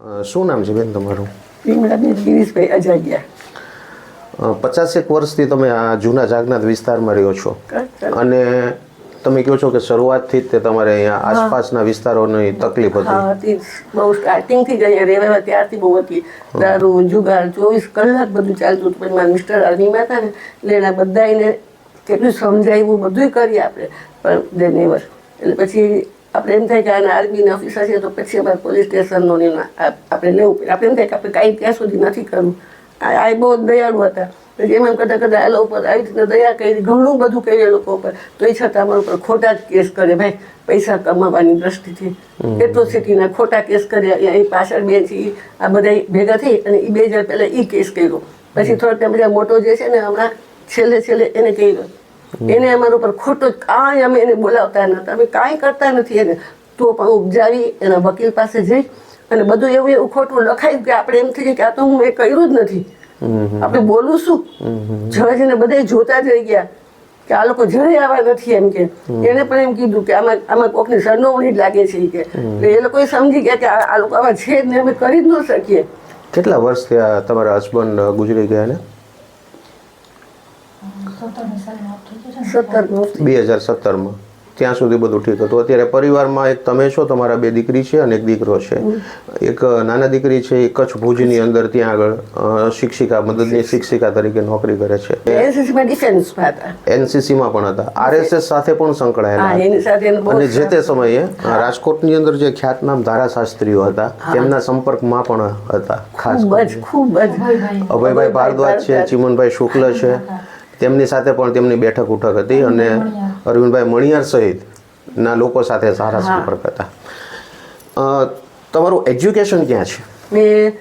શું નામ છે બેન તમારું? વિમલાબેન ગિરીશભાઈ અજાગ્યા. પચાસેક વર્ષથી તમે આ જૂના જાગનાથ વિસ્તારમાં રહ્યો છો. અને તમે કહો છો કે શરૂઆતથી જ તે તમારે અહીંયા આસપાસના વિસ્તારોની તકલીફ હતી. હતી. બહુ સ્ટાર્ટિંગથી જ અહીંયા રહેવા ત્યારથી બહુ હતી. દારૂ જુગાર ચોવીસ કલાક બધું ચાલતું હતું. મારા મિસ્ટર આર્મીમાં હતા ને એટલે એના બધા એને કેટલું સમજાવ્યું બધું કરીએ આપણે પણ દે નેવર એટલે પછી આપણે એમ થાય કે આના આર્મીના ઓફિસર છે તો પછી અમારે પોલીસ સ્ટેશનનો આપણે લેવું પડે. આપણે એમ થાય કે આપણે કાંઈ ત્યાં સુધી નથી કરવું. આ બહુ દયાળુ હતા. પછી એમ કરતાં કરતાં આ લોકો આવી રીતના દયા કરી ઘણું બધું કર્યું લોકો ઉપર. એ છતાં અમારા ઉપર ખોટા જ કેસ કરે ભાઈ પૈસા કમાવાની દ્રષ્ટિથી. એટ્રોસિટીના ખોટા કેસ કર્યા. એ પાછળ બે છે આ બધા ભેગા થઈ અને એ બે હજાર પહેલાં એ કેસ કર્યો. પછી થોડાક ટાઈમ પછી મોટો જે છે ને હમણાં છેલ્લે છેલ્લે એને કર્યો. એને અમારા ઉપર ખોટો કાંઈ અમે એને બોલાવતા નહોતા. અમે કાંઈ કરતા નથી એને. તો પણ ઉપજાવી એના વકીલ પાસે જઈ અને બધું એવું એવું ખોટું લખાયું કે આપણે એમ થઈ કે આ તો હું એ કર્યું જ નથી. આપણે બોલું શું? જજને બધે જોતા જ રહી ગયા કે આ લોકો જરે આવા નથી એમ કે. એને પણ એમ કીધું કે આમાં આમાં કોકની સરનોવણી જ લાગે છે કે. એટલે એ લોકોએ સમજી ગયા કે આ લોકો આવા છે જ ને અમે કરી જ ન શકીએ. કેટલા વર્ષ થયા તમારા હસબન્ડ ગુજરી ગયા ને? બે હજાર સત્તરમાં. ત્યાં સુધી બધું ઠીક હતું. અત્યારે પરિવારમાં એક તમે છો તમારા બે દીકરી છે અને એક દીકરો છે. એક નાના દીકરી છે એ કચ્છ ભુજની અંદર ત્યાં આગળ શિક્ષિકા મદદની શિક્ષિકા તરીકે નોકરી કરે છે. એનસીસીમાં પણ હતા. આરએસએસ સાથે પણ સંકળાયેલા અને જે તે સમયે રાજકોટની અંદર જે ખ્યાતનામ ધારાશાસ્ત્રીઓ હતા તેમના સંપર્કમાં પણ હતા ખાસ ખૂબ જ અભયભાઈ ભારદ્વાજ છે ચિમનભાઈ શુક્લ છે. તેમની સાથે પણ તેમની બેઠક ઉઠક હતી અને અરવિંદભાઈ મણિયાર સહિતના લોકો સાથે સારા સંપર્ક હતા. તમારું એજ્યુકેશન ક્યાં છે? મેં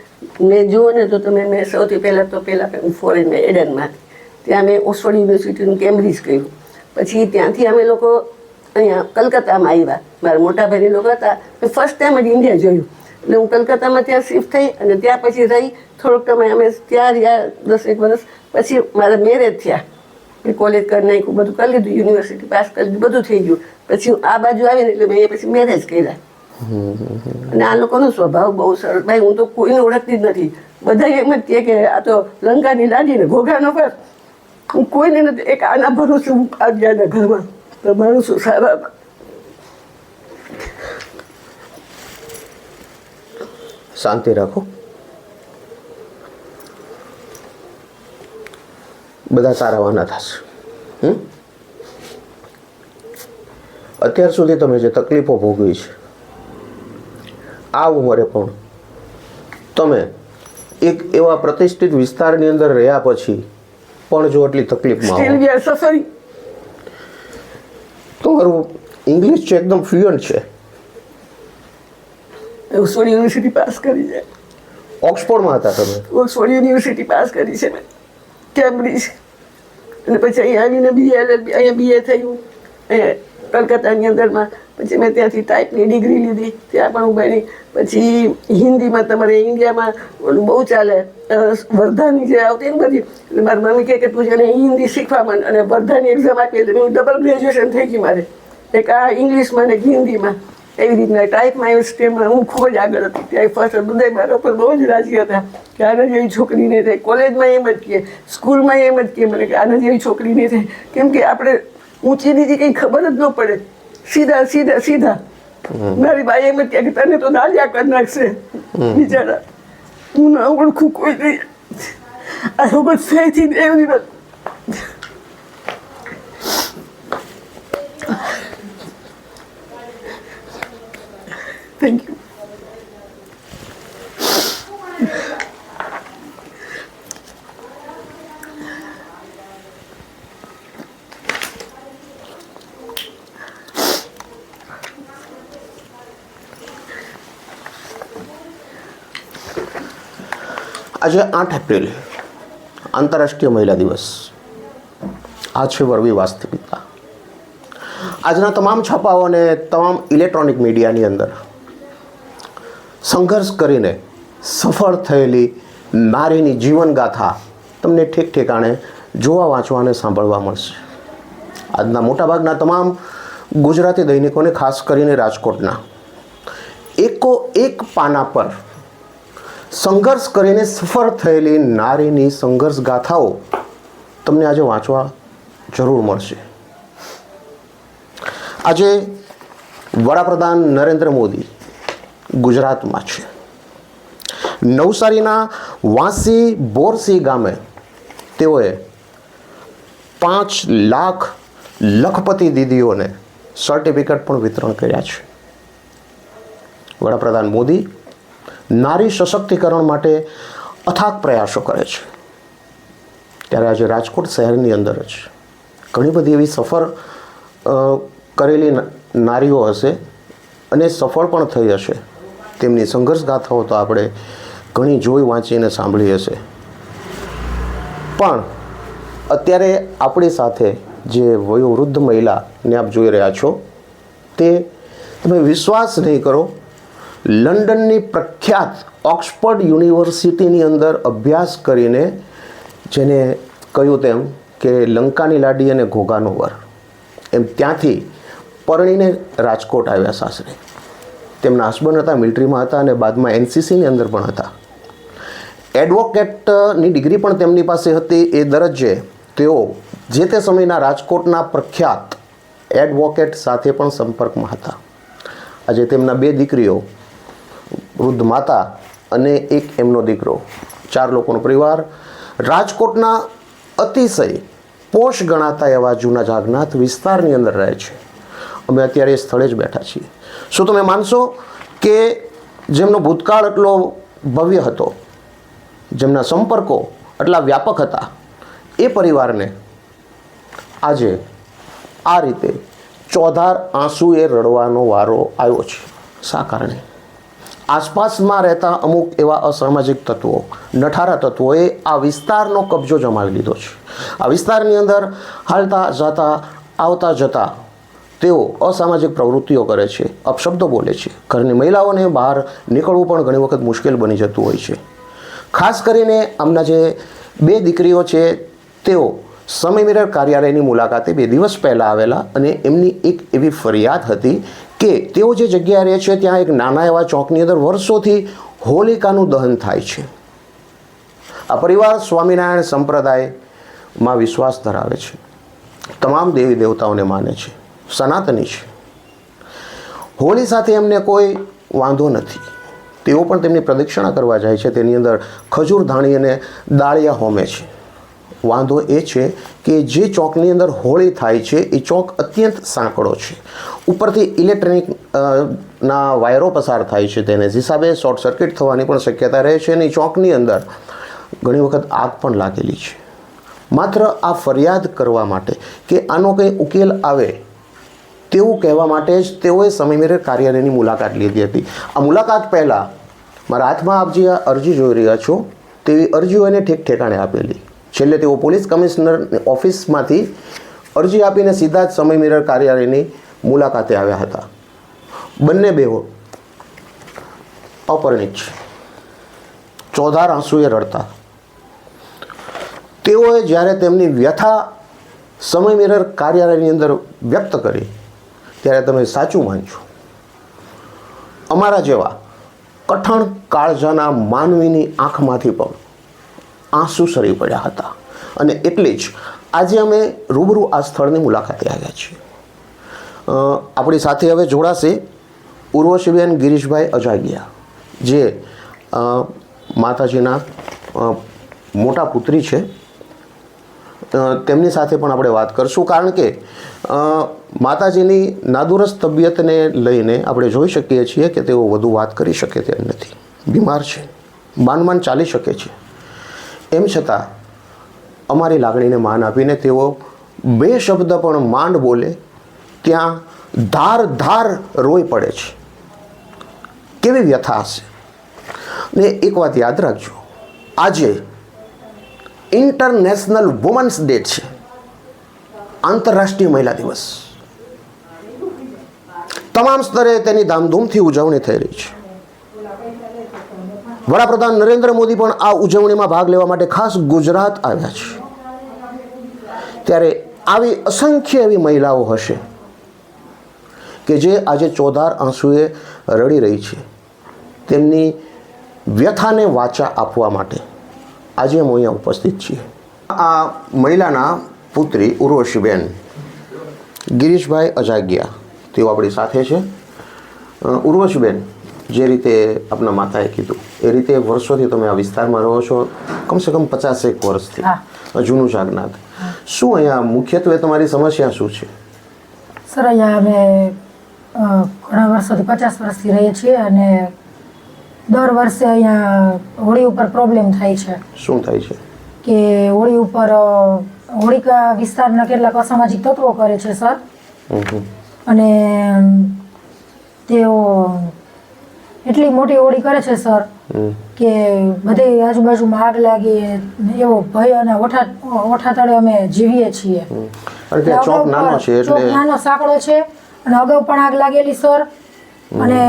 મેં જુઓ ને તો તમે મેં સૌથી પહેલાં તો પહેલાં ફોરેનમાં એડનમાં ત્યાં મેં ઓક્સફોર્ડ યુનિવર્સિટીનું કેમ્બ્રિજ કર્યું. પછી ત્યાંથી અમે લોકો અહીંયા કલકત્તામાં આવ્યા મારા મોટા ભાઈ લોકો હતા. મેં ફર્સ્ટ ટાઈમ જ ઇન્ડિયા જોયું. એટલે હું કલકત્તામાં ત્યાં શિફ્ટ થઈ અને ત્યાં પછી રહી થોડોક તમે અમે ત્યાં રહ્યા દસ એક વર્ષ પછી મારા મેરેજ થયા. કોલેજ કરી નાખ્યું બધું કરી લીધું યુનિવર્સિટી પાસ કરી લીધું, બધું થઈ ગયું. પછી હું આ બાજુ આવીને એટલે મેં પછી મેરેજ કર્યા. અને આ લોકોનો સ્વભાવ બહુ સરળ. ભાઈ, હું તો કોઈને ઓળખતી જ નથી. બધા એમ જ કે આ તો લંકાની લાડી ને ઘોઘાનો પર હું કોઈને નથી, એક આના ભરોસે હું આજ્ઞાના ઘરમાં. તમારું શું સારા શાંતિ રાખો. બધા સારા વાના થશે? અત્યાર સુધી તમે જે તકલીફો ભોગવી છે આ ઉંમરે પણ તમે એક એવા પ્રતિષ્ઠિત વિસ્તારની અંદર રહ્યા પછી પણ જો આટલી તકલીફમાં તમારું ઇંગ્લિશ છે એકદમ ફ્લુઅન્ટ છે. ઓક્સફોર્ડ યુનિવર્સિટી પાસ કરી છે. ઓક્સફોર્ડમાં હતા તમે? ઓક્સફોર્ડ યુનિવર્સિટી પાસ કરી છે મેં. કેમ્બ્રિજ અને પછી અહીંયા આવીને બીએ અહીંયા બીએ થયું કલકત્તાની અંદરમાં પછી મેં ત્યાંથી ટાઈપની ડિગ્રી લીધી ત્યાં પણ હું ભણી પછી હિન્દીમાં તમારે ઇન્ડિયામાં ઓલું બહુ ચાલે વર્ધાની જે આવતી ને બધી એટલે મારી મમ્મી કહે કે તું જેને હિન્દી શીખવા માંડ અને વર્ધાની એક્ઝામ આપી એટલે હું ડબલ ગ્રેજ્યુએશન થઈ ગઈ મારે એક આ ઇંગ્લિશમાં ને એક હિન્દીમાં એવી રીતના ટાઈપમાં એવું સ્ટ્રીમમાં હું ખૂબ જ આગળ હતી. ત્યાં ફર્સ્ટ બધા મારા ઉપર બહુ જ રાજી હતા. કે આના જેવી છોકરી નહીં થાય. કોલેજમાં એમ જ કહે સ્કૂલમાં એમ જ કહે મને કે આના જેવી છોકરી નહીં થાય. કેમ કે આપણે ઊંચી નીચી કંઈ ખબર જ ન પડે. સીધા સીધા સીધા. મારી બાઈ એમ જ કહે કે તને તો દાજા કરી નાખશે. બિચારા. હું ના ઓળખું કોઈ નહીં. આ લોકો સહીથી એવી થેન્ક યુ આજે આઠ એપ્રિલ, આંતરરાષ્ટ્રીય મહિલા દિવસ. આ છે વરવી વાસ્તવિકતા. આજના તમામ છાપાઓ અને તમામ ઇલેક્ટ્રોનિક મીડિયાની અંદર સંઘર્ષ કરીને સફળ થયેલી નારીની જીવનગાથા તમને ઠીક ઠેકાણે જોવા, વાંચવા અને સાંભળવા મળશે. આજના મોટાભાગના તમામ ગુજરાતી દૈનિકોને, ખાસ કરીને રાજકોટના, એકો એક પાના પર સંઘર્ષ કરીને સફળ થયેલી નારીની સંઘર્ષ ગાથાઓ તમને આજે વાંચવા જરૂર મળશે. આજે વડાપ્રધાન નરેન્દ્ર મોદી ગુજરાતમાં છે. નવસારીના વાંસી બોરસી ગામે તેઓએ પાંચ લાખ લખપતિ દીદીઓને સર્ટિફિકેટ પણ વિતરણ કર્યા છે. વડાપ્રધાન મોદી નારી સશક્તિકરણ માટે અથાગ પ્રયાસો કરે છે. ત્યારે આજે રાજકોટ શહેરની અંદર જ ઘણી બધી એવી સફર કરેલી નારીઓ હશે અને સફળ પણ થઈ હશે. તેમની સંઘર્ષ ગાથાઓ તો આપણે ઘણી જોઈ વાંચીને સાંભળી હશે. પણ અત્યારે આપણી સાથે જે વયોવૃદ્ધ મહિલાને આપ જોઈ રહ્યા છો, તે તમે વિશ્વાસ નહીં કરો, લંડનની પ્રખ્યાત ઓક્સફર્ડ યુનિવર્સિટીની અંદર અભ્યાસ કરીને જેને કહ્યું તેમ કે લંકાની લાડી અને ઘોઘાનો વર. એમ ત્યાંથી પરણીને રાજકોટ આવ્યા સાસરે. તેમના હસબન્ડ હતા મિલિટરીમાં હતા અને બાદમાં એનસીસીની અંદર પણ હતા. એડવોકેટની ડિગ્રી પણ તેમની પાસે હતી. એ દરજ્જે તેઓ જે તે સમયના રાજકોટના પ્રખ્યાત એડવોકેટ સાથે પણ સંપર્કમાં હતા. આજે તેમના બે દીકરીઓ, વૃદ્ધ માતા અને એક એમનો દીકરો. ચાર લોકોનો પરિવાર. રાજકોટના અતિશય પોષ ગણાતા એવા જૂના જાગનાથ વિસ્તારની અંદર રહે છે. અમે અત્યારે સ્થળે જ બેઠા છીએ. શું તમે માનશો કે જેમનો ભૂતકાળ એટલો ભવ્ય હતો, જેમના સંપર્કો એટલા વ્યાપક હતા, એ પરિવારને આજે આ રીતે ચોધાર આંસુએ રડવાનો વારો આવ્યો છે. શા કારણે? આસપાસમાં રહેતા અમુક એવા અસામાજિક તત્વો, નઠારા તત્વોએ આ વિસ્તારનો કબજો જમાવી લીધો છે. આ વિસ્તારની અંદર હાલતા જતા, આવતા જતા તેઓ અસામાજિક પ્રવૃત્તિઓ કરે છે, અપશબ્દો બોલે છે. ઘરની મહિલાઓને બહાર નીકળવું પણ ઘણી વખત મુશ્કેલ બની જતું હોય છે. ખાસ કરીને આમના જે બે દીકરીઓ છે, તેઓ સમય મિરર કાર્યાલયની મુલાકાતે બે દિવસ પહેલાં આવેલા અને એમની એક એવી ફરિયાદ હતી કે તેઓ જે જગ્યાએ રહે છે, ત્યાં એક નાના એવા ચોકની અંદર વર્ષોથી હોલિકાનું દહન થાય છે. આ પરિવાર સ્વામિનારાયણ સંપ્રદાયમાં વિશ્વાસ ધરાવે છે. તમામ દેવી દેવતાઓને માને છે. સનાતની છે હોળી સાથે એમને કોઈ વાંધો નથી. તેઓ પણ તેમની પ્રદક્ષિણા કરવા જાય છે. તેની અંદર ખજૂર, ધાણી અને દાળિયા હોમે છે. વાંધો એ છે કે જે ચોકની અંદર હોળી થાય છે, એ ચોક અત્યંત સાંકડો છે. ઉપરથી ઇલેક્ટ્રોનિક ના વાયરો પસાર થાય છે તેને. હિસાબે શોર્ટ સર્કિટ થવાની પણ શક્યતા રહે છે અને એ ચોકની અંદર ઘણી વખત આગ પણ લાગેલી છે. માત્ર આ ફરિયાદ કરવા માટે કે આનો કંઈ ઉકેલ આવે તેવું કહેવા માટે જ તેઓએ સમયમેરે કાર્યાલયની મુલાકાત લીધી હતી. આ મુલાકાત પહેલાં મારા હાથમાં આપ જે આ અરજી જોઈ રહ્યા છો, તેવી અરજીઓ એને ઠેક ઠેકાણે આપેલી. છેલ્લે તેઓ પોલીસ કમિશનર ઓફિસમાંથી અરજી આપીને સીધા જ સમય મિરર કાર્યાલયની મુલાકાતે આવ્યા હતા. બંને બેહો અપરિણિત ચોધાર આંસુએ રડતા. તેઓએ જ્યારે તેમની વ્યથા સમય મિરર કાર્યાલયની અંદર વ્યક્ત કરી ત્યારે તમે સાચું માનશો. અમારા જેવા કઠણ કાળજાના માનવીની આંખમાંથી પણ આંસુ સરી પડ્યા હતા. અને એટલે જ આજે અમે રૂબરૂ આ સ્થળની મુલાકાતે આવ્યા છીએ. આપણી સાથે હવે જોડાશે ઉર્વશીબેન ગિરીશભાઈ અજાગિયા, જે માતાજીના મોટા પુત્રી છે. તેમની સાથે પણ આપણે વાત કરશું. કારણ કે માતાજીની નાદુરસ્ત તબિયતને લઈને આપણે જોઈ શકીએ છીએ કે તેઓ વધુ વાત કરી શકે તેમ નથી. બીમાર છે. માંડ માંડ ચાલી શકે છે. એમ છતાં, અમારી લાગણીને માન આપીને તેઓ બે શબ્દ પણ માંડ બોલે, ત્યાં ધાર ધાર રોઈ પડે છે. કેવી વ્યથા હશે? ને એક વાત યાદ રાખજો. આજે ઇન્ટરનેશનલ વુમન્સ ડે છે. આંતરરાષ્ટ્રીય મહિલા દિવસ. તમામ સ્તરે તેની ધામધૂમથી ઉજવણી થઈ રહી છે. વડાપ્રધાન નરેન્દ્ર મોદી પણ આ ઉજવણીમાં ભાગ લેવા માટે ખાસ ગુજરાત આવ્યા છે. ત્યારે આવી અસંખ્ય એવી મહિલાઓ હશે કે જે આજે ચોધાર આંસુએ રડી રહી છે. તેમની વ્યથાને વાચા આપવા માટે. આજે અમે અહીંયા ઉપસ્થિત છીએ. આ મહિલાના પુત્રી ઉર્વશીબેન ગિરીશભાઈ અજાગ્યા. તેઓ આપણી સાથે છે. ઉર્વશીબેન જે રીતે આપના માતાએ કીધું એ રીતે વર્ષોથી તમે આ વિસ્તારમાં રહો છો કમસે કમ પચાસેક વર્ષથી. જૂનું જાગનાથ. શું અહીંયા મુખ્યત્વે તમારી સમસ્યા શું છે? સર અહીંયા અમે ઘણા વર્ષોથી પચાસ વર્ષથી રહીએ છીએ અને દર વર્ષે અહીંયા હોળી ઉપર પ્રોબ્લેમ થાય છે. શું થાય છે? કે હોળી ઉપર હોળીકા વિસ્તારના કેટલાક અસામાજિક તત્વો કરે છે સર. અને તેઓ એટલી મોટી હોળી કરે છે સર કે બધે આજુબાજુમાં આગ લાગી એવો ભય અને ઓઠા ઓઠા તળે અમે જીવીએ છીએ. ચોક નાનો છે એટલે નાનો સાંકળો છે અને અગાઉ પણ આગ લાગેલી સર. અને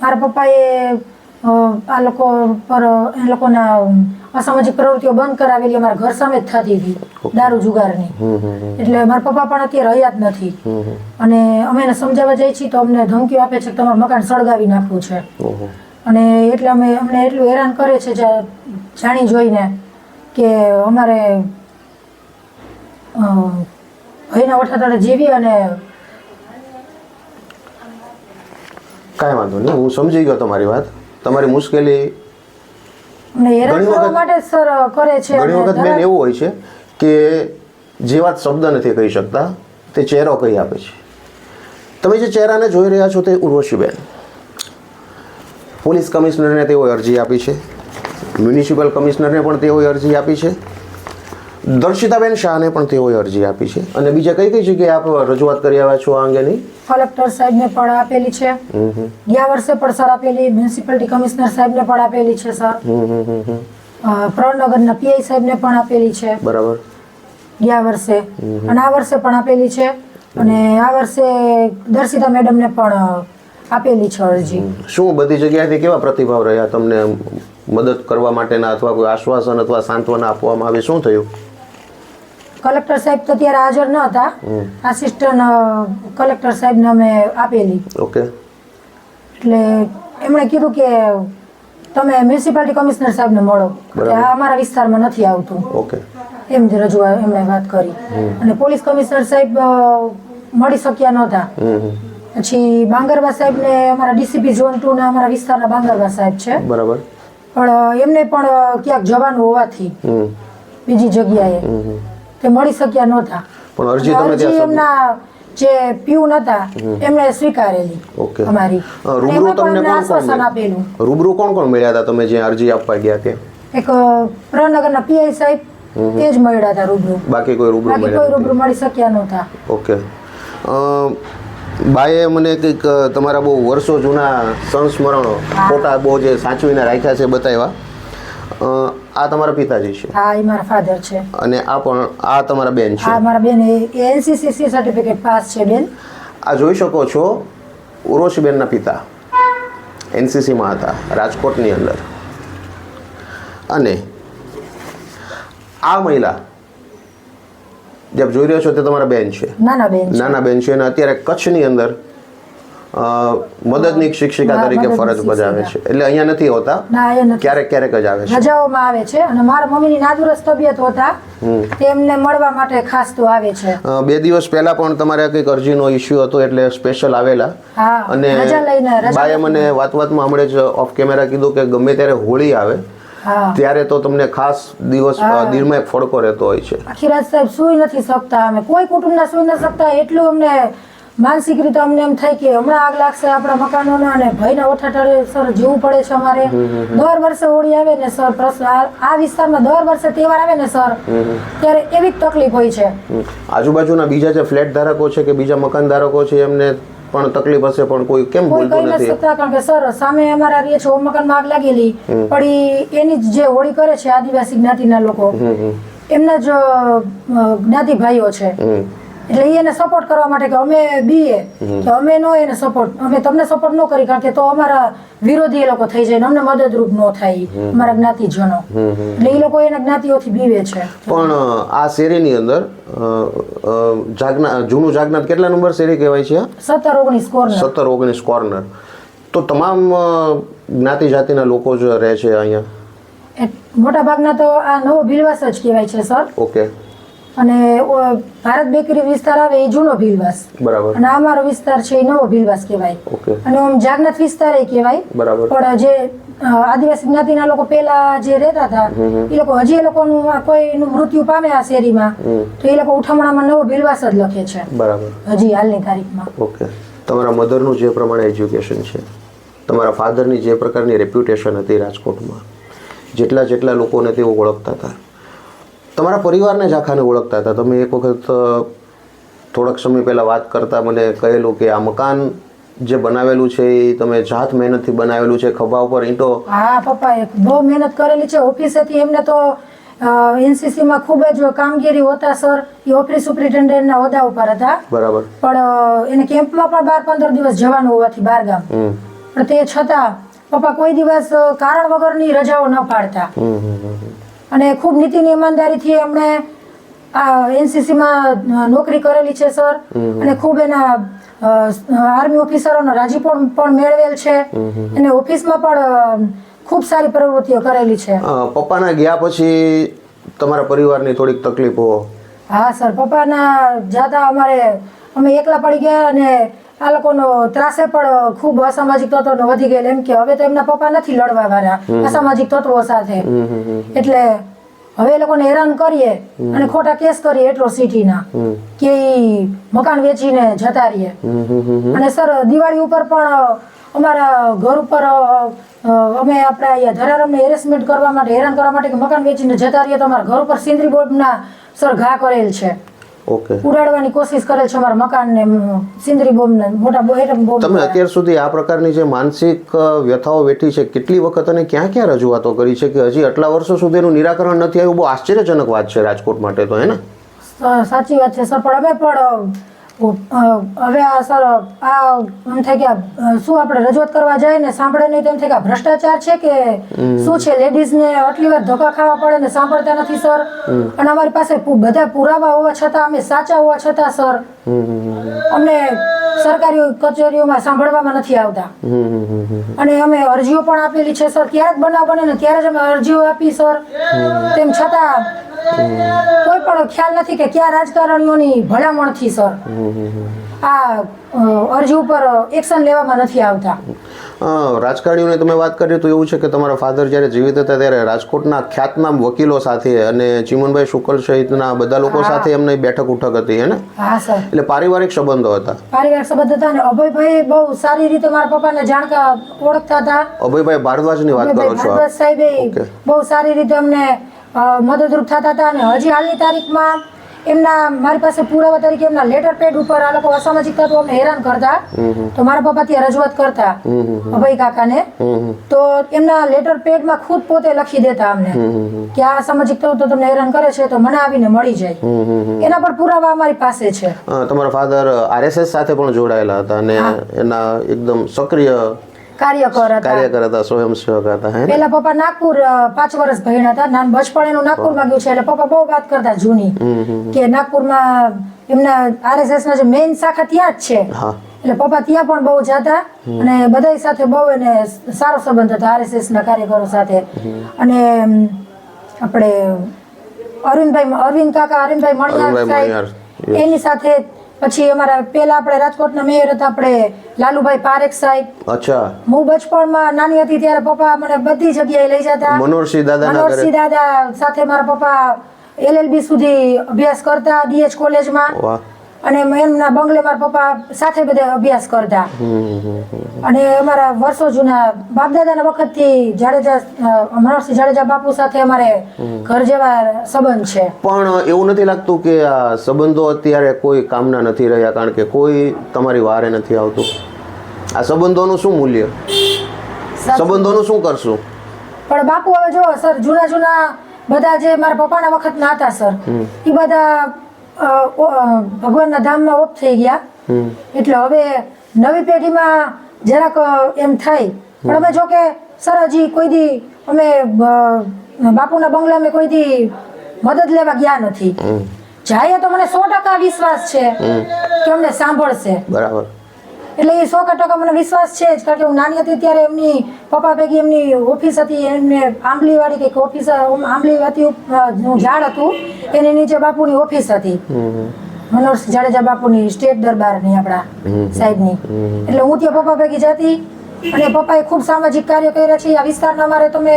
મારા પપ્પાએ આ લોકો પર એ લોકોના અસામાજિક પ્રવૃત્તિઓ બંધ કરાવેલી અમારા ઘર સામે જ થતી હતી દારૂ જુગારની. એટલે મારા પપ્પા પણ અત્યારે રહ્યા જ નથી. અને અમે એને સમજાવવા જઈએ છીએ તો અમને ધમકીઓ આપે છે કે તમારું મકાન સળગાવી નાખવું છે. અને એટલે અમે અમને એટલું હેરાન કરે છે જા- જાણી જોઈને કે અમારે ભયના વઠાતળે જીવી અને કાંઈ વાંધો નહીં હું સમજી ગયો તમારી વાત. તમારી મુશ્કેલી ઘણી વખત- બેન એવું હોય છે કે જે વાત શબ્દ નથી કહી શકતા તે ચહેરો કહી આપે છે. તમે જે ચહેરાને જોઈ રહ્યા છો તે ઉર્વશીબેન. પોલીસ કમિશનરને તેઓએ અરજી આપી છે. મ્યુનિસિપલ કમિશનરને પણ તેઓએ અરજી આપી છે. દર્શિતાબેન શાહને પણ તેઓએ અરજી આપી છે. અને બીજા કઈ કઈ જગ્યાએ આપ રજૂઆત કરી આવ્યા છો આ અંગેની? કલેક્ટર સાહેબને પણ આપેલી છે. ગયા વર્ષે પણ સર આપેલી મ્યુનિસિપાલિટી કમિશનર સાહેબને પણ આપેલી છે સર. પ્રણનગરના પીઆઈ સાહેબને પણ આપેલી છે. બરાબર. ગયા વર્ષે. અને આ વર્ષે પણ આપેલી છે. અને આ વર્ષે દર્શિતા મેડમને પણ આપેલી છે અરજી. શું બધી જગ્યાએથી કેવા પ્રતિભાવ રહ્યા? તમને મદદ કરવા માટેના અથવા કોઈ આશ્વાસન અથવા સાંત્વના આપવામાં આવે? શું થયું? કલેક્ટર સાહેબ તો ત્યારે હાજર ન હતા. આસિસ્ટન્ટ કલેક્ટર સાહેબને અમે આપેલી. ઓકે. એટલે એમણે કીધું કે તમે મ્યુનિસિપાલિટી કમિશનર સાહેબને મળો. કે આ અમારા વિસ્તારમાં નથી આવતું. ઓકે. એમ જ રજૂઆત એમણે વાત કરી. અને પોલીસ કમિશનર સાહેબ મળી શક્યા નહોતા. પછી બાંગરવા સાહેબને અમારા ડીસીપી ઝોન ટુ ના અમારા વિસ્તારના બાંગરવા સાહેબ છે. બરાબર. પણ એમને પણ ક્યાંક જવાનું હોવાથી બીજી જગ્યાએ. તે મળી શક્યા નહોતા. પણ અરજી તમે ત્યાં એમના જે પ્યુન હતા એમણે સ્વીકારેલી ઓકે. અમારી. રૂબરૂ તમને કોણ કોણ આશ્વાસન આપેલું. રૂબરૂ કોણ કોણ મળ્યા હતા તમે જ્યાં અરજી આપવા ગયા ત્યાં એક પ્રનગરના પીઆઈ સાહેબ એ જ મળ્યા હતા રૂબરૂ. બાકી કોઈ રૂબરૂ બાકી કોઈ રૂબરૂ મળી શક્યા નહોતા. ઓકે. બાએ મને કંઈક તમારા બહુ વર્ષો જૂના સંસ્મરણો ફોટા બહુ જે સાચવીને રાખ્યા છે બતાવ્યા. આ તમારા પિતાજી છે. હા એ મારા ફાધર છે. અને આ પણ આ તમારા બેન છે. હા મારા બેન એ એનસીસીસી સર્ટિફિકેટ પાસ છે બેન. આ જોઈ શકો છો ઉર્વશીબેનના પિતા. એનસીસીમાં હતા રાજકોટની અંદર. અને આ મહિલા જે જોઈ રહ્યો છો તે તમારા બેન છે. નાના બેન નાના બેન છે અને અત્યારે કચ્છની અંદર મદદનીક શિક્ષિકા તરીકે ફરજ બજાવે છે. એટલે અહીંયા નથી હોતા. ના ક્યારેક ક્યારેક જ આવે છે. રજાઓમાં આવે છે અને મારા મમ્મીની નાદુરસ્ત તબિયત હોતા તેમને મળવા માટે ખાસ તો આવે છે. બે દિવસ પહેલા પણ તમારે કંઈક અરજીનો ઇશ્યુ હતો એટલે સ્પેશિયલ આવેલા. અને બાએ મને વાત વાતમાં હમણાં જ ઓફ કેમેરા કીધું કે ગમે ત્યારે હોળી આવે ત્યારે તો તમને ખાસ દિવસ દિલમાં એક ફડકો રહેતો હોય છે. આખી રાત સાહેબ સુઈ નથી શકતા અમે. કોઈ કુટુંબના સુઈ નથી શકતા એટલું અમને માનસિક રીતે અમને એમ થાય કે હમણાં આગ લાગશે આપણા મકાનોના અને ભયના ઓઠાટળે સર જીવવું પડે છે અમારે. દર વર્ષે હોળી આવે ને સર પ્રશ્ન આ વિસ્તારમાં દર વર્ષે તહેવાર આવે ને સર ત્યારે એવી જ તકલીફ હોય છે. આજુબાજુના બીજા જે ફ્લેટ ધારકો છે કે બીજા મકાન ધારકો છે એમને પણ તકલીફ હશે પણ કોઈ કેમ બોલતું નથી? કારણ કે સર સામે અમારા રીએ છે મકાનમાં આગ લાગેલી. પણ એની જ હોળી કરે છે આદિવાસી જ્ઞાતિના લોકો એમના જ જ્ઞાતિ ભાઈઓ છે. એટલે એને સપોર્ટ કરવા માટે કે અમે બીએ તો અમે નો એને સપોર્ટ અમે તમને સપોર્ટ ન કરી કારણ કે તો અમારા વિરોધી એ લોકો થઈ જાય અમને મદદરૂપ ન થાય અમારા જ્ઞાતિજનો. એટલે એ લોકો એના જ્ઞાતિઓથી બીવે છે. પણ આ શેરીની અંદર જાગના જૂનું જાગનાથ કેટલા નંબર શેરી કહેવાય છે? સત્તર ઓગણીસ કોર્નર સત્તર ઓગણીસ કોર્નર તો તમામ જ્ઞાતિ જાતિના લોકો જ રહે છે અહીંયા? મોટા ભાગના તો આ નવો ભીલવાસ જ કહેવાય છે સર. ઓકે. અને ભારત બેકરી વિસ્તાર આવે એ જૂનો ભીલવાસ. બરાબર. અને આ અમારો વિસ્તાર છે એ નવો ભીલવાસ કહેવાય. અને આમ જાગનાથ વિસ્તાર એ કહેવાય. બરાબર. પણ જે આદિવાસી જ્ઞાતિના લોકો પેલા જે રહેતા હતા એ લોકો હજી એ લોકોનું કોઈનું મૃત્યુ પામે આ શેરીમાં તો એ લોકો ઉઠામણામાં નવો ભીલવાસ જ લખે છે. બરાબર. હજી હાલની તારીખમાં. ઓકે. તમારા મધરનું જે પ્રમાણે એજ્યુકેશન છે તમારા ફાધરની જે પ્રકારની રેપ્યુટેશન હતી રાજકોટમાં જેટલા જેટલા લોકોને તેઓ ઓળખતા હતા તમારા પરિવારને જ આખાને ઓળખતા હતા? તમે એક વખત થોડાક સમય પહેલાં વાત કરતાં મને કહેલું કે આ મકાન જે બનાવેલું છે એ તમે જાત મહેનતથી બનાવેલું છે ખભા ઉપર ઈંટો. હા પપ્પાએ બહુ મહેનત કરેલી છે. ઓફિસેથી એમને તો એનસીસીમાં ખૂબ જ કામગીરી હોતા સર. એ ઓફિસ સુપ્રિન્ટેન્ડન્ટના હોદ્દા ઉપર હતા. બરાબર. પણ એને કેમ્પમાં પણ બાર પંદર દિવસ જવાનું હોવાથી બાર ગામ. પણ તે છતાં પપ્પા કોઈ દિવસ કારણ વગરની રજાઓ ન પાડતા. અને ખૂબ નીતિની ઈમાનદારીથી એમણે આ એનસીસીમાં નોકરી કરેલી છે સર. અને ખૂબ એના આર્મી ઓફિસરોનો રાજી પણ પણ મેળવેલ છે. અને ઓફિસમાં પણ ખૂબ સારી પ્રવૃત્તિઓ કરેલી છે. પપ્પાના ગયા પછી તમારા પરિવારની થોડીક તકલીફો? હા સર. પપ્પાના જાતા અમારે અમે એકલા પડી ગયા અને આ લોકોનો ત્રાસે પણ ખૂબ અસામાજિક તત્વો વધી ગયેલ એમ કે હવે તો એમના પપ્પા નથી લડવા વાળા. અસામાજિક તત્વો સાથે. એટલે હવે એ લોકોને હેરાન કરીએ અને ખોટા કેસ કરીએ એટલો સિટીના કે મકાન વેચીને જતા રહીએ. અને સર દિવાળી ઉપર પણ અમારા ઘર ઉપર અમે આપણા અહીંયા ધરારમને હેરેસમેન્ટ કરવા માટે હેરાન કરવા માટે મકાન વેચીને જતા રહીએ તો અમારા ઘર ઉપર સિંદરી બોર્ડના સર ઘા કરેલ છે. ઉડાડવાની કોશિશ કરે છે અમારા મકાનને સિંદરી બોમ્બને મોટા બોહેરમ બોમ્બ તમે અત્યાર સુધી આ પ્રકારની જે માનસિક વ્યથાઓ વેઠી છે કેટલી વખત અને ક્યાં ક્યાં રજૂઆતો કરી છે કે હજી આટલા વર્ષો સુધી એનું નિરાકરણ નથી આવ્યું? બહુ આશ્ચર્યજનક વાત છે રાજકોટ માટે તો હે ને? સાચી વાત છે સર પણ અમે પણ હવે આ સર આ એમ થાય કે શું આપણે રજૂઆત કરવા જાય ને સાંભળે નહીં તો એમ થાય કે ભ્રષ્ટાચાર છે કે શું છે? લેડીઝને આટલી વાર ધોકા ખાવા પડે ને સાંભળતા નથી સર. અને અમારી પાસે બધા પુરાવા હોવા છતાં અમે સાચા હોવા છતાં સર. અમને સરકારી કચેરીઓમાં સાંભળવામાં નથી આવતા. અને અમે અરજીઓ પણ આપેલી છે સર. ત્યારે જ બનાવ બને ને ત્યારે જ અમે અરજીઓ આપી સર. તેમ છતાં કોઈ પણ ખ્યાલ નથી કે કયા રાજકારણીઓની ભલામણથી સર આ અરજી ઉપર એક્શન લેવામાં નથી આવતા. રાજકારણીઓને તમે વાત કરી તો એવું છે કે તમારા ફાધર જ્યારે જીવિત હતા ત્યારે રાજકોટના ખ્યાતનામ વકીલો સાથે અને ચિમનભાઈ શુકલ સહિતના બધા લોકો સાથે એમને બેઠક ઉઠક હતી હે ને? હા સર એટલે પારિવારિક સંબંધો હતા. પારિવારિક સંબંધ હતા અને અભયભાઈ બહુ સારી રીતે મારા પપ્પાને જાણતા ઓળખતા હતા. અભયભાઈ ભારદ્વાજની વાત કરો છો સાહેબે બહુ સારી રીતે અમને મદદરૂપ થતા હતા અને હજી હાલની તારીખમાં એમના મારી પાસે પુરાવા તરીકે એમના લેટર પેડ ઉપર આ લોકો અસામાજિક તત્વો અમને હેરાન કરતા. તો મારા પપ્પા ત્યાં રજૂઆત કરતા અભય કાકાને. તો એમના લેટર પેડમાં ખુદ પોતે લખી દેતા અમને. કે આ સામાજિક તત્વો તમને હેરાન કરે છે તો મને આવીને મળી જાય. એના પર પુરાવા અમારી પાસે છે. તમારા ફાધર આરએસએસ સાથે પણ જોડાયેલા હતા અને એના એકદમ સક્રિય કાર્યકર હતા. કાર્યકર હતા સ્વયંસેવક હતા હે પેલા પપ્પા નાગપુર પાંચ વર્ષ ભણ્યા હતા. નાન બચપણ એનું નાગપુરમાં ગયું છે. એટલે પપ્પા બહુ વાત કરતા જૂની. કે નાગપુરમાં એમના આરએસએસ ના જે મેઇન શાખા ત્યાં જ છે. એટલે પપ્પા ત્યાં પણ બહુ જતા અને બધા સાથે બહુ એને સારો સંબંધ હતો આરએસએસ ના કાર્યકરો સાથે. અને આપણે અરવિંદભાઈ અરવિંદ કાકા અરવિંદભાઈ મણિયાર, એની સાથે પછી અમારા પેલા આપણે રાજકોટના મેયર હતા આપણે લાલુભાઈ પારેખ સાહેબ. અચ્છા. હું બચપણમાં નાની હતી ત્યારે પપ્પા મને બધી જગ્યાએ લઈ જતા. મનોહરસિંહ દાદા મનોહરસિંહ દાદા સાથે મારા પપ્પા એલએલબી સુધી અભ્યાસ કરતા ડીએચ કોલેજમાં વાહ. અને એમના બંગલે મારા પપ્પા સાથે બધા અભ્યાસ કરતા. અને અમારા વર્ષો જૂના બાપદાદાના વખતથી જાડેજા અ, મનોહરસિંહ જાડેજા બાપુ સાથે અમારે ઘર જેવા સંબંધ છે. પણ એવું નથી લાગતું કે આ સંબંધો અત્યારે કોઈ કામના નથી રહ્યા કારણ કે કોઈ તમારી વારે નથી આવતું. આ સંબંધોનું શું મૂલ્ય? સંબંધોનું શું કરશું? પણ બાપુ હવે જો સર જૂના જૂના બધા જે મારા પપ્પાના વખતના હતા સર એ બધા ભગવાનના ધામમાં ઓફ થઈ ગયા. એટલે હવે નવી પેઢીમાં જરાક એમ થાય. પણ અમે જો કે સર હજી કોઈ દી અમે બાપુના બંગલા અમે કોઈ દી મદદ લેવા ગયા નથી. જાય તો મને સો ટકા વિશ્વાસ છે કે અમને સાંભળશે. બરાબર. એટલે એ સો ટકા મને વિશ્વાસ છે જ કારણ કે હું નાની હતી ત્યારે એમની પપ્પા ભેગી એમની ઓફિસ હતી એમને આંબલીવાળી કંઈક ઓફિસ આંબલી હતી ઝાડ હતું એની નીચે બાપુની ઓફિસ હતી. મનોહર જાડેજા બાપુની સ્ટેટ દરબારની આપણા સાહેબની. એટલે હું ત્યાં પપ્પા ભેગી જતી અને પપ્પાએ ખૂબ સામાજિક કાર્ય કર્યા છે આ વિસ્તારના અમારે તમે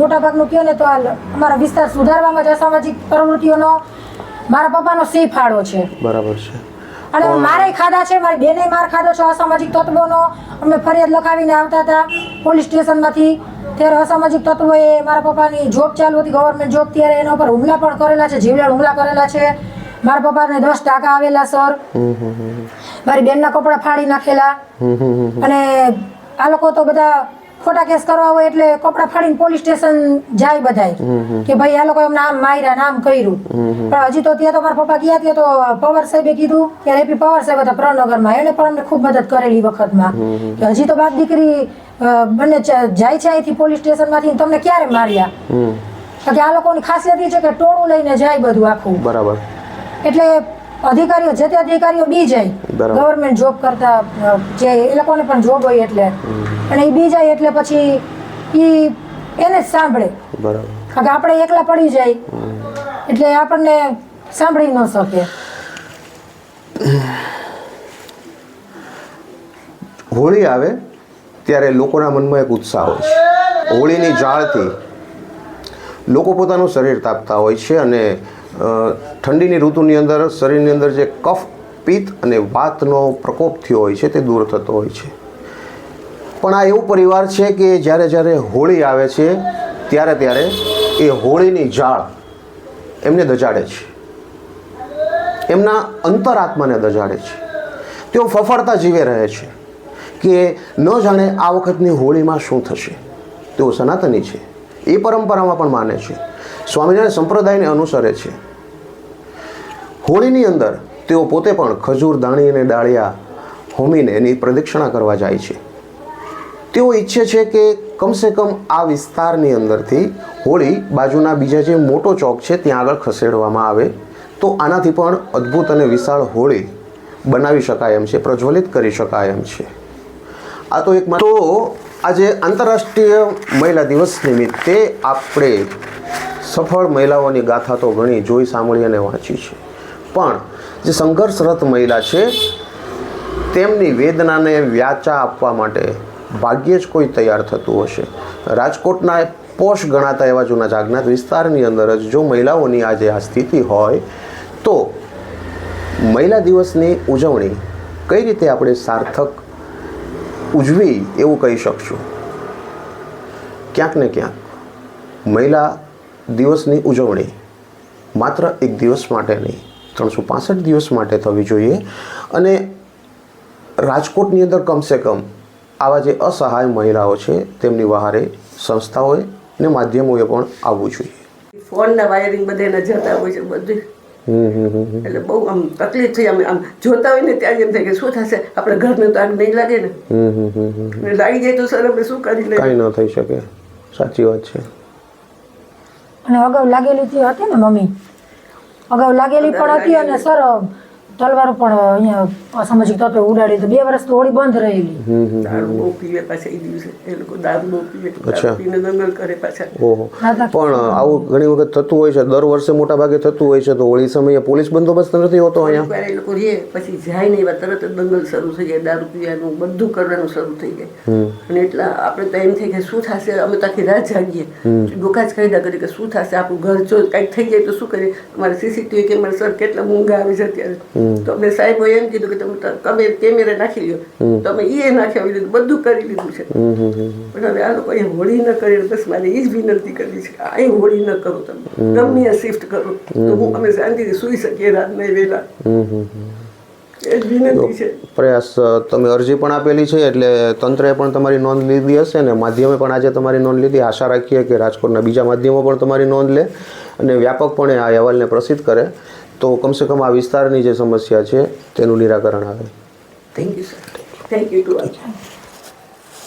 મોટા ભાગનું કહો ને તો આ અમારા વિસ્તાર સુધારવામાં જ અસામાજિક પ્રવૃત્તિઓનો મારા પપ્પાનો સી ફાળો છે. બરાબર છે. અને મારે ખાધા છે મારી બેને માર ખાધો છે અસામાજિક તત્વોનો. અમે ફરિયાદ લખાવીને આવતા હતા પોલીસ સ્ટેશનમાંથી. ત્યારે અસામાજિક તત્વોએ મારા પપ્પાની જોબ ચાલુ હતી ગવર્મેન્ટ જોબ ત્યારે એના ઉપર હુમલા પણ કરેલા છે જીવલેણ હુમલા કરેલા છે. મારા પપ્પાને દસ ટાકા આવેલા સર. મારી બેનના કપડાં ફાડી નાખેલા. અને આ લોકો તો બધા ખોટા કેસ કરવા હોય એટલે કપડા ફાડીને પોલીસ સ્ટેશન જાય બધાય. કે ભાઈ આ લોકો એમને આમ માર્યા નામ કર્યું. પણ હજી તો ત્યાં તો મારા પપ્પા ગયા ત્યાં તો પવાર સાહેબે કીધું કે રેપી પવાર સાહેબ હતા પ્રણનગરમાં. એને પણ અમને ખૂબ મદદ કરેલી વખતમાં. કે હજી તો બાપ દીકરી બંને જાય છે અહીંથી પોલીસ સ્ટેશનમાંથી માંથી તમને ક્યારે માર્યા? કે આ લોકોની ખાસિયત એ છે કે ટોળું લઈને જાય બધું આખું. બરાબર. એટલે અધિકારીઓ જે તે અધિકારીઓ બી જાય ગવર્મેન્ટ જોબ કરતા જે એ લોકોને પણ જોબ હોય એટલે. અને એ બી જાય એટલે પછી એ એને જ સાંભળે. બરાબર. કારણ કે આપણે એકલા પડી જાય એટલે આપણને સાંભળી ન શકે. હોળી આવે ત્યારે લોકોના મનમાં એક ઉત્સાહ હોય છે. હોળીની જાળથી લોકો પોતાનું શરીર તાપતા હોય છે અને ઠંડીની ઋતુની અંદર, શરીરની અંદર જે કફ, પિત્ત અને વાતનો પ્રકોપ થયો હોય છે તે દૂર થતો હોય છે. પણ આ એવો પરિવાર છે કે જ્યારે જ્યારે હોળી આવે છે, ત્યારે ત્યારે એ હોળીની જાળ એમને દજાડે છે. એમના અંતરાત્માને દજાડે છે. તેઓ ફફડતા જીવે રહે છે કે ન જાણે આ વખતની હોળીમાં શું થશે. તેઓ સનાતની છે. એ પરંપરામાં પણ માને છે. સ્વામિનારાયણ સંપ્રદાયને અનુસરે છે. હોળીની અંદર તેઓ પોતે પણ ખજૂર દાણી અને ડાળિયા હોમીને એની પ્રદક્ષિણા કરવા જાય છે. તેઓ ઈચ્છે છે કે કમસે કમ આ વિસ્તારની અંદરથી હોળી બાજુના બીજા જે મોટો ચોક છે ત્યાં આગળ ખસેડવામાં આવે તો આનાથી પણ અદ્ભુત અને વિશાળ હોળી બનાવી શકાય એમ છે, પ્રજ્વલિત કરી શકાય એમ છે. આ તો એક તો આજે આંતરરાષ્ટ્રીય મહિલા દિવસ નિમિત્તે આપણે સફળ મહિલાઓની ગાથા તો ઘણી જોઈ, સાંભળી અને વાંચી છે. પણ જે સંઘર્ષરત મહિલા છે, તેમની વેદનાને વ્યાચા આપવા માટે ભાગ્યે જ કોઈ તૈયાર થતું હશે. રાજકોટના પોશ ગણાતા એવા જૂના જાગનાથ વિસ્તારની અંદર જ જો મહિલાઓની આજે આ સ્થિતિ હોય, તો મહિલા દિવસની ઉજવણી કઈ રીતે આપણે સાર્થક ઉજવી એવું કહી શકશું? ક્યાંક ને ક્યાંક મહિલા દિવસની ઉજવણી. માત્ર એક દિવસ માટે નહીં ત્રણસો પાસઠ દિવસ માટે થવી જોઈએ અને રાજકોટની અંદર કમસે કમ આવા જે અસહાય મહિલાઓ છે તેમની વહારે સંસ્થાઓએ ને માધ્યમોએ પણ આવવું જોઈએ. ફોનના વાયરિંગ બધે જતા હોય છે બધું. એટલે બહુ આમ તકલીફ થઈ આમ આમ જોતા હોય ને ત્યાં એમ થાય કે શું થશે? આપણે ઘરને તો આગ નહીં લાગે ને. લાગી જાય તો સર આપણે શું કરી લઈએ? કઈ ન થઈ શકે. સાચી વાત છે. અને અગાઉ લાગેલી હતી હતી ને મમ્મી અગાઉ લાગેલી પણ હતી અને સર તલવારો પણ અહીંયા અસામાજિક તત્વે ઉડાડી તો બે વર્ષ તો હોળી બંધ રહેલી. દારૂ બહુ પીવે પાછા એ દિવસે. એ લોકો દારૂ બહુ પીવે દારૂ પીને દંગલ કરે પાછા. પણ આવું ઘણી વખત થતું હોય છે. દર વર્ષે મોટા ભાગે થતું હોય છે. તો હોળી સમયે પોલીસ બંદોબસ્ત નથી હોતો અહીંયા? એ લોકો રે પછી જાય નહીં. એવા તરત જ દંગલ શરૂ થઈ જાય. દારૂ પીવાનું બધું કરવાનું શરૂ થઈ જાય. અને એટલા આપણે તો એમ થાય કે શું થશે? અમે તો આખી રાત જાગીએ. ડોકા જ કાયદા કરીએ કે શું થશે? આપણું ઘર જો કંઈક થઈ જાય તો શું કરીએ? અમારે સીસીટીવી કેમેરા સર કેટલા મોંઘા આવે છે અત્યારે. તો સાહેબ સાહેબોએ એમ કીધું કે તમે તમે કેમેરા નાખી લ્યો. તમે એ નાખ્યા લીધું બધું કરી લીધું છે. પણ હવે આ લોકો હોળી ન કરે બસ મારે એ જ વિનંતી કરવી છે કે અહીં હોળી ન કરો તમે. ગમે શિફ્ટ કરો. તો હું અમે શાંતિથી સૂઈ શકીએ રાતના વહેલા. પ્રયાસ તમે અરજી પણ આપેલી છે એટલે તંત્રએ પણ તમારી નોંધ લીધી હશે ને માધ્યમે પણ આજે તમારી નોંધ લીધી. આશા રાખીએ કે રાજકોટના બીજા માધ્યમો પણ તમારી નોંધ લે અને વ્યાપકપણે આ અહેવાલને પ્રસિદ્ધ કરે. તો કમસે કમ આ વિસ્તારની જે સમસ્યા છે તેનું નિરાકરણ આવે. Thank you sir thank you too